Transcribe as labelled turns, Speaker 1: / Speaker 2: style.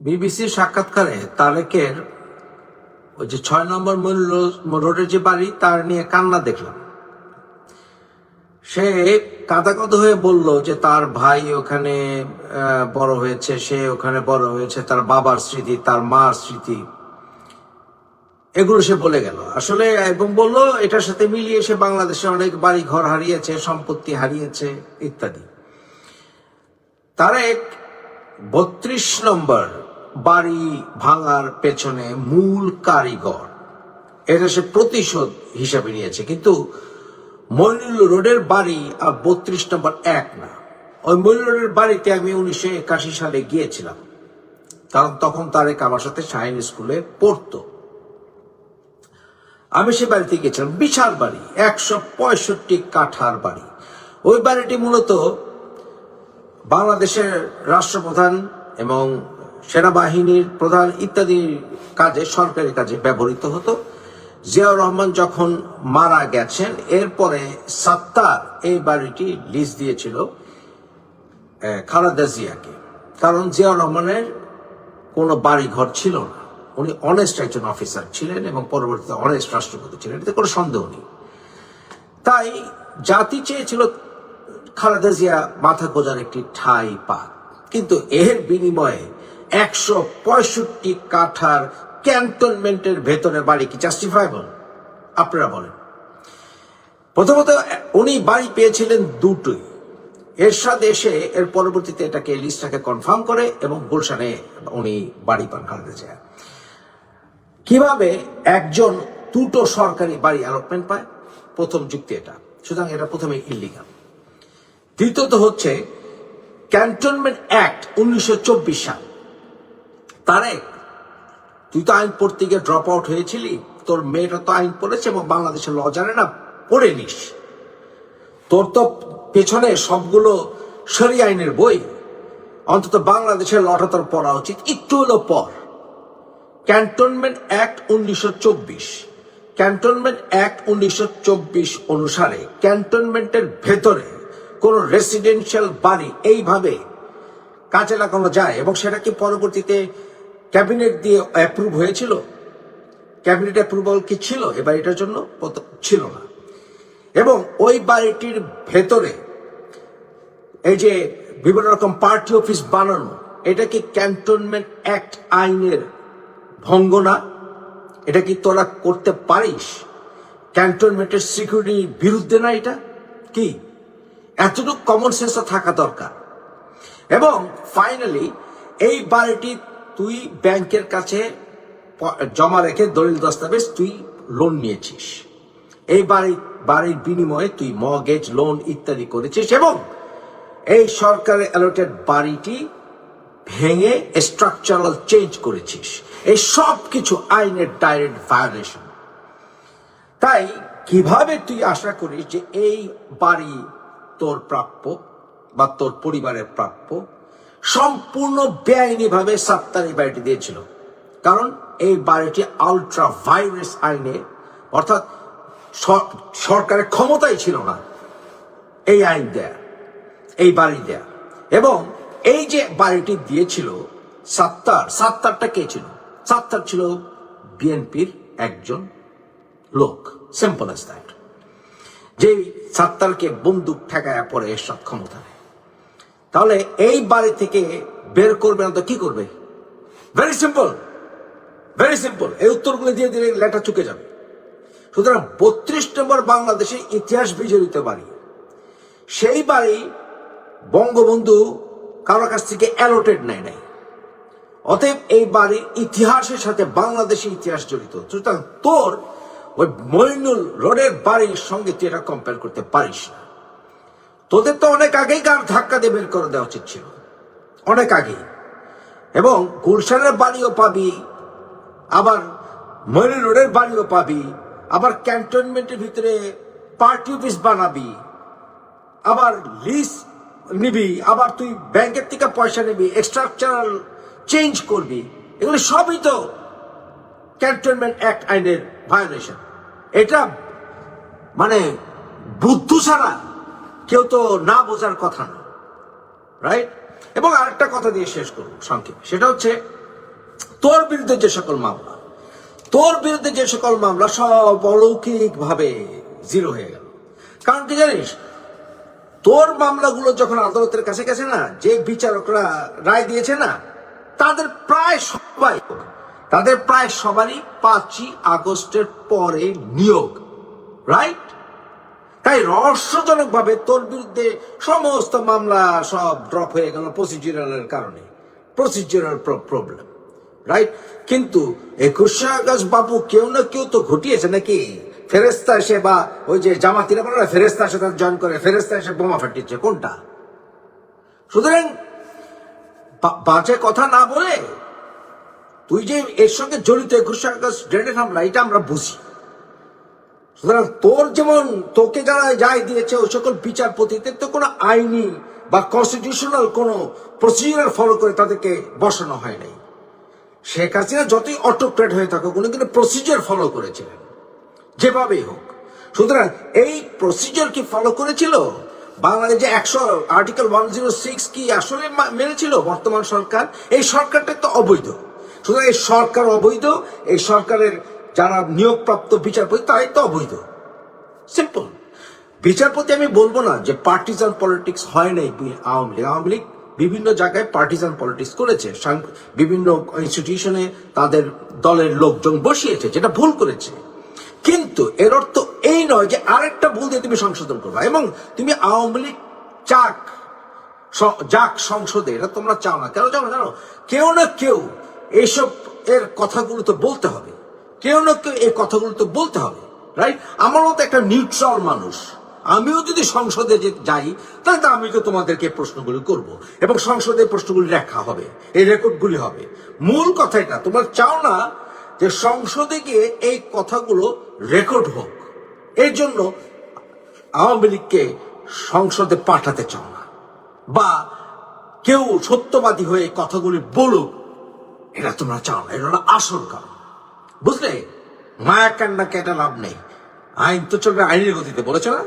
Speaker 1: বিবিসির সাক্ষাৎকারে তারেকের ওই যে ছয় নম্বর রোডের যে বাড়ি, তার নিয়ে কান্না দেখলাম। সে কাঁদাকত হয়ে বলল যে তার ভাই ওখানে বড় হয়েছে, সে ওখানে বড় হয়েছে, তার বাবার স্মৃতি, তার মার স্মৃতি। এগুলো সে বলে গেল। আসলে, এবং বলল, এটার সাথে মিলিয়ে সে বাংলাদেশে অনেক বাড়ি ঘর হারিয়েছে, সম্পত্তি হারিয়েছে, ইত্যাদি। তারেক বত্রিশ নম্বর বাড়ি ভাঙার পেছনে মূল কারিগর। এটা সে প্রতিশোধ হিসাবে নিয়েছে, কিন্তু মইনুল রোডের বাড়ি আর বত্রিশ নম্বর এক না। ওই মইনুল রোডের বাড়িতে আমি উনিশশো একাশি সালে গিয়েছিলাম। কারণ তখন তারেক আমার সাথে শাহিন স্কুলে পড়তো। আমি সে বাড়িতে গেছিলাম বিশাল বাড়ি, একশো পঁয়ষট্টি কাঠার বাড়ি। ওই বাড়িটি মূলত বাংলাদেশের রাষ্ট্রপ্রধান এবং সেনাবাহিনীর প্রধান ইত্যাদি কাজে, সরকারি কাজে ব্যবহৃত হতো। জিয়াউর রহমান যখন মারা গেছেন, এরপরে সাত্তার এই বাড়িটি লিজ দিয়েছিল খালেদা জিয়াকে। কারণ জিয়াউর রহমানের কোনো বাড়ি ঘর ছিল না। উনি অনেস্ট একজন অফিসার ছিলেন এবং পরবর্তীতে অনেস্ট রাষ্ট্রপতি ছিলেন, এতে কোনো সন্দেহ নেই। তাই জাতি চেয়েছিল খালেদা জিয়া মাথা গোজার একটি ঠাই পাক। কিন্তু এর বিনিময়ে একশো পঁয়ষট্টি কাঠার ক্যান্টনমেন্টের ভেতরে বাড়ি কি জাস্টিফাইবল আপনারা বলেন। প্রথমত, উনি বাড়ি পেয়েছিলেন দুটোই। এরশাদ এসে এর পরবর্তীতে এটাকে লিস্টটাকে কনফার্ম করে এবং গুলশানে উনি বাড়ি পান খালেদা জিয়া কীভাবে একজন দুটো সরকারি বাড়ি অ্যালটমেন্ট পায়? প্রথম যুক্তি এটা। সুতরাং এটা প্রথমে ইলিগাল দ্বিতীয়ত হচ্ছে, ক্যান্টনমেন্ট অ্যাক্ট উনিশশো চব্বিশ সাল। তারেক, তুই তো আইন পড়তে গিয়ে ড্রপ আউট হয়েছিলি। তোর মেয়েটা তো আইন পড়েছে এবং বাংলাদেশের ল জানে না, পড়ে নিস। তোর তো পেছনে সবগুলো সরি আইনের বই। অন্তত বাংলাদেশের লটা তোর পড়া উচিত, একটু হলো পর ক্যান্টনমেন্ট অ্যাক্ট উনিশশো চব্বিশ। ক্যান্টনমেন্ট অ্যাক্ট উনিশশো চব্বিশ অনুসারে ক্যান্টনমেন্টের ভেতরে কোন রেসিডেন্সিয়াল বাড়ি এইভাবে কাজে লাগানো যায় এবং সেটা কি পরবর্তীতে ক্যাবিনেট দিয়ে অ্যাপ্রুভ হয়েছিল? ক্যাবিনেট অ্যাপ্রুভাল কি ছিল এ বাড়িটার জন্য? ছিল না। এবং ওই বাড়িটির ভেতরে এই যে বিভিন্ন রকম পার্টি অফিস বানানো, এটা কি ক্যান্টনমেন্ট অ্যাক্ট আইনের ভঙ্গ না? এটা কি তোরা করতে পারিস? ক্যান্টনমেন্টের সিকিউরিটির বিরুদ্ধে না এটা? কি? এতটুকু কমন সেন্স থাকা দরকার। এবং ফাইনালি এই বাড়িটি তুই ব্যাংকের কাছে জমা রেখে দলিল দস্তাবেজ তুই লোন নিয়েছিস। এই বাড়ি, বাড়ির বিনিময়ে তুই মর্গেজ লোন ইত্যাদি করেছিস এবং এই সরকারের অ্যালোটেড বাড়িটি ভেঙে স্ট্রাকচারাল চেঞ্জ করেছিস। এই সব কিছু আইনের ডাইরেক্ট ভায়োলেশন তাই কীভাবে তুই আশা করিস যে এই বাড়ি তোর প্রাপ্য বা তোর পরিবারের প্রাপ্য সম্পূর্ণ বেআইনিভাবে সাত্তার এই বাড়িটি দিয়েছিল। কারণ এই বাড়িটি আলট্রা ভাইরাস আইনে, অর্থাৎ সরকারের ক্ষমতাই ছিল না। এই আইন দেয়া, এই বাড়ি দেয়া। এবং এই যে বাড়িটি দিয়েছিল সাত্তার, সাত্তারটা কে ছিল? সাত্তার ছিল বিএনপির একজন লোক সিম্পল অ্যাজ দ্যাট যে সাত্তারকে বন্দুক ঠেকায় পরে এরশাদ ক্ষমতা তাহলে এই বাড়ি থেকে বের করবে না তো কি করবে? ভেরি সিম্পল ভেরি সিম্পল এই উত্তরগুলো দিয়ে দিলে লেটা চুকে যাবে। সুতরাং বত্রিশ নম্বর বাংলাদেশের ইতিহাস বিজড়িত বাড়ি। সেই বাড়ি বঙ্গবন্ধু কারও কাছ থেকে অ্যালোটেড নেয় নাই। অতএব এই বাড়ির ইতিহাসের সাথে বাংলাদেশের ইতিহাস জড়িত। সুতরাং তোর ওই মইনুল রোডের বাড়ির সঙ্গে তুই এটা কম্পেয়ার করতে পারিস না। তোদের তো অনেক আগেই কার ধাক্কা দিয়ে বের করে দেওয়া উচিত ছিল। অনেক আগেই। এবং গুলশানের বাড়িও পাবি, আবার মইনুল রোডের বাড়িও পাবি, আবার ক্যান্টনমেন্টের ভিতরে পার্টি অফিস বানাবি, আবার লিজ নিবি, আবার তুই ব্যাংকের থেকে পয়সা নিবি, স্ট্রাকচারাল চেঞ্জ করবি। এগুলো সবই তো ক্যান্টনমেন্ট অ্যাক্ট আইনের ভায়োলেশন। এটা মানে বুদ্ধ ছাড়া কেউ তো না বোঝার কথা না রাইট এবং আরেকটা কথা দিয়ে শেষ করব, সংক্ষেপে। সেটা হচ্ছে, তোর বিরুদ্ধে যে সকল মামলা, তোর বিরুদ্ধে যে সকল মামলা সব অলৌকিক ভাবে জিরো হয়ে গেল। কারণ কি জানিস, তোর মামলাগুলো যখন আদালতের কাছে গেছে না, যে বিচারকরা রায় দিয়েছে না, তাদের প্রায় সবাই, তাদের প্রায় সবারই পাঁচই আগস্টের পরে নিয়োগ রাইট তাই রহস্যজনক ভাবে তোর বিরুদ্ধে সমস্ত মামলা সব ড্রপ হয়ে গেল প্রসিডিউরালের কারণে প্রসিডিউরাল প্রবলেম রাইট কিন্তু একুশে আগস্ট বাবু কেউ না কেউ তো ঘটিয়েছে নাকি? ফেরেস্তা এসে বা ওই যে জামাতিরা বলে ফেরেস্তা এসে তার জয়েন করে ফেরেস্তা এসে বোমা ফাটিয়েছে, কোনটা? সুতরাং বাজে কথা না বলে তুই যে এর সঙ্গে জড়িত একুশে আগস্ট গ্রেনেড হামলা এটা আমরা বুঝি। সুতরাং তোর যেমন তোকে যারা যাই দিয়েছে ওই সকল বিচারপতিদের তো কোনো আইনি বা কনস্টিটিউশনাল কোনো প্রসিজার ফলো করে তাদেরকে বসানো হয় নাই। শেখ হাসিনা যতই অটোক্রেট হয়ে থাকুক, উনি কিন্তু প্রসিজার ফলো করেছিলেন। যেভাবেই হোক, সুতরাং এই প্রসিজার কি ফলো করেছিল? বাংলাদেশে একশো আর্টিকেল ওয়ান জিরো সিক্স কি আসলে মেনেছিল বর্তমান সরকার? এই সরকারটা তো অবৈধ। সুতরাং এই সরকার অবৈধ, এই সরকারের যারা নিয়োগপ্রাপ্ত বিচারপতি, তারাই তো অবৈধ। সিম্পল বিচারপতি আমি বলব না যে পার্টিজান পলিটিক্স হয় নাই আওয়ামী লীগ। আওয়ামী লীগ বিভিন্ন জায়গায় পার্টিজান পলিটিক্স করেছে। বিভিন্ন ইনস্টিটিউশনে তাদের দলের লোকজন বসিয়েছে, যেটা ভুল করেছে। কিন্তু এর অর্থ এই নয় যে আরেকটা ভুল দিয়ে তুমি সংশোধন করবে। এবং তুমি আওয়ামী লীগ চাক যাক সংসদে, এটা তোমরা চাও না। কেন চাও না? জানো? কেউ না কেউ এইসব এর কথাগুলো তো বলতে হবে। কেউ না কেউ এই কথাগুলো তো বলতে হবে রাইট আমার মতো একটা নিউট্রাল মানুষ, আমিও যদি সংসদে যাই, তাহলে তো আমি তো তোমাদেরকে প্রশ্নগুলি করব এবং সংসদে প্রশ্নগুলি লেখা হবে, এই রেকর্ডগুলি হবে। মূল কথা এটা তোমরা চাও না যে সংসদে গিয়ে এই কথাগুলো রেকর্ড হোক, এর জন্য আওয়ামী লীগকে সংসদে পাঠাতে চাও না, বা কেউ সত্যবাদী হয়ে কথাগুলি বলুক, এটা তোমরা চাও না, এটা আসল কারণ। বুঝলে? মায়া কান্না কেটে লাভ নেই। আইন তো চলবে আইনের গতিতে বলেছ না?